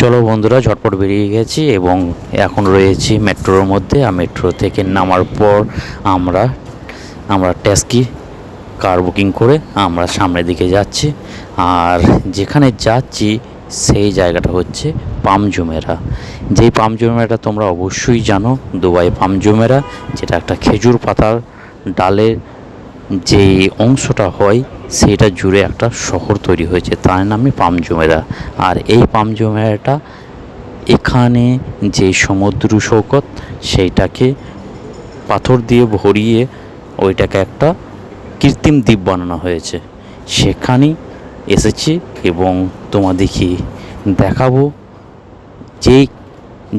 চলো বন্ধুরা, ঝটপট বেরিয়ে গেছি এবং এখন রয়েছি মেট্রোর মধ্যে। আর মেট্রো থেকে নামার পর আমরা আমরা ট্যাক্সি কার বুকিং করে আমরা সামনের দিকে যাচ্ছি। আর যেখানে যাচ্ছি, সেই জায়গাটা হচ্ছে পামজুমেরা যেই পামজুমেরাটা তোমরা অবশ্যই জানো, দুবাই পামজুমেরা যেটা একটা খেজুর পাতার ডালের যে অংশটা হয়, সেটা জুড়ে একটা শহর তৈরি হয়েছে। তার নামই পামজুমেরা আর এই পামজুমেরাটা এখানে যে সমুদ্র সৈকত, সেইটাকে পাথর দিয়ে ভরিয়ে ওইটাকে একটা কৃত্রিম দ্বীপ বানানো হয়েছে। সেখানেই এসেছি এবং তোমাদেরকে দেখাবো যেই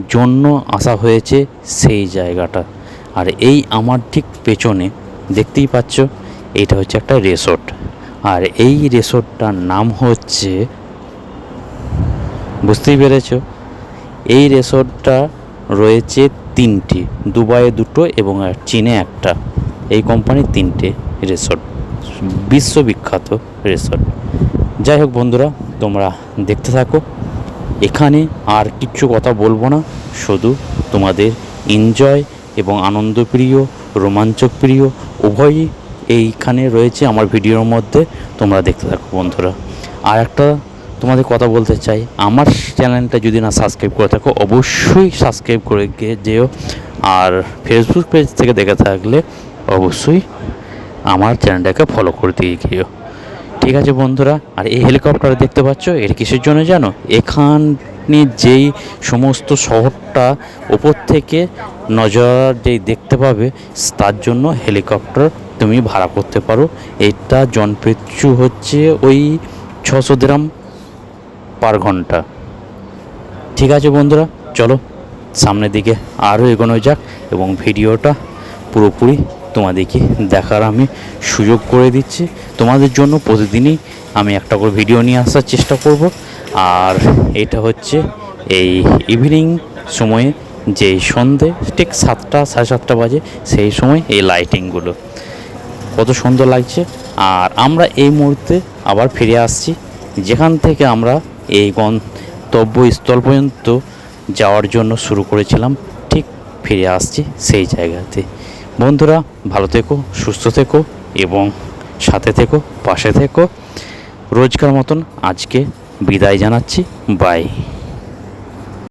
জন্য আসা হয়েছে সেই জায়গাটা। আর এই আমার ঠিক পেছনে দেখতেই পাচ্ছ, এটা হচ্ছে একটা রেসর্ট। আর এই রেসর্টটার নাম হচ্ছে, বুঝতেই পেরেছ? এই রেসর্টটা রয়েছে তিনটি দুবাইয়ে দুটো এবং চীনে একটা। এই কোম্পানির তিনটে রেসর্ট, বিশ্ববিখ্যাত রেসর্ট। যাই হোক বন্ধুরা, তোমরা দেখতে থাকো। এখানে আর কিচ্ছু কথা বলব না, শুধু তোমাদের এনজয় এবং আনন্দপ্রিয় রোমাঞ্চক প্রিয় উভয়ই এইখানে রয়েছে আমার ভিডিওর মধ্যে, তোমরা দেখতে থাকো বন্ধুরা। আর একটা তোমাদের কথা বলতে চাই, আমার চ্যানেলটা যদি না সাবস্ক্রাইব করে থাকো, অবশ্যই সাবস্ক্রাইব করে গিয়ে যেও। আর ফেসবুক পেজ থেকে দেখে থাকলে অবশ্যই আমার চ্যানেলটাকে ফলো করে দিয়ে গিয়েও। ঠিক আছে বন্ধুরা, আর এই হেলিকপ্টার দেখতে পাচ্ছ এর কিসের জন্য জানো? এখানে যেই সমস্ত শহরটা ওপর থেকে নজর যেই দেখতে পাবে, তার জন্য হেলিকপ্টার তুমি ভাড়া করতে পারো। এটা জনপিছু হচ্ছে ওই ছশো গ্রাম পার ঘণ্টা। ঠিক আছে বন্ধুরা, চলো সামনের দিকে আরও এগোনো যাক এবং ভিডিওটা পুরোপুরি তোমাদেরকে দেখার আমি সুযোগ করে দিচ্ছি। তোমাদের জন্য প্রতিদিনই আমি একটা করে ভিডিও নিয়ে আসার চেষ্টা করব। আর এটা হচ্ছে এই ইভিনিং সময়ে যে সন্ধে, ঠিক সাতটা, সাড়ে সাতটা বাজে, সেই সময় এই লাইটিংগুলো কত সুন্দর লাগছে। আর আমরা এই মুহূর্তে আবার ফিরে আসছি। যেখান থেকে আমরা এই গন্তব্যস্থল পর্যন্ত যাওয়ার জন্য শুরু করেছিলাম, ঠিক ফিরে আসছি সেই জায়গাতে। বন্ধুরা, ভালো থেকো, সুস্থ থেকো এবং সাথে থেকো, পাশে থেকো। রোজকার মতন আজকে বিদায় জানাচ্ছি বাই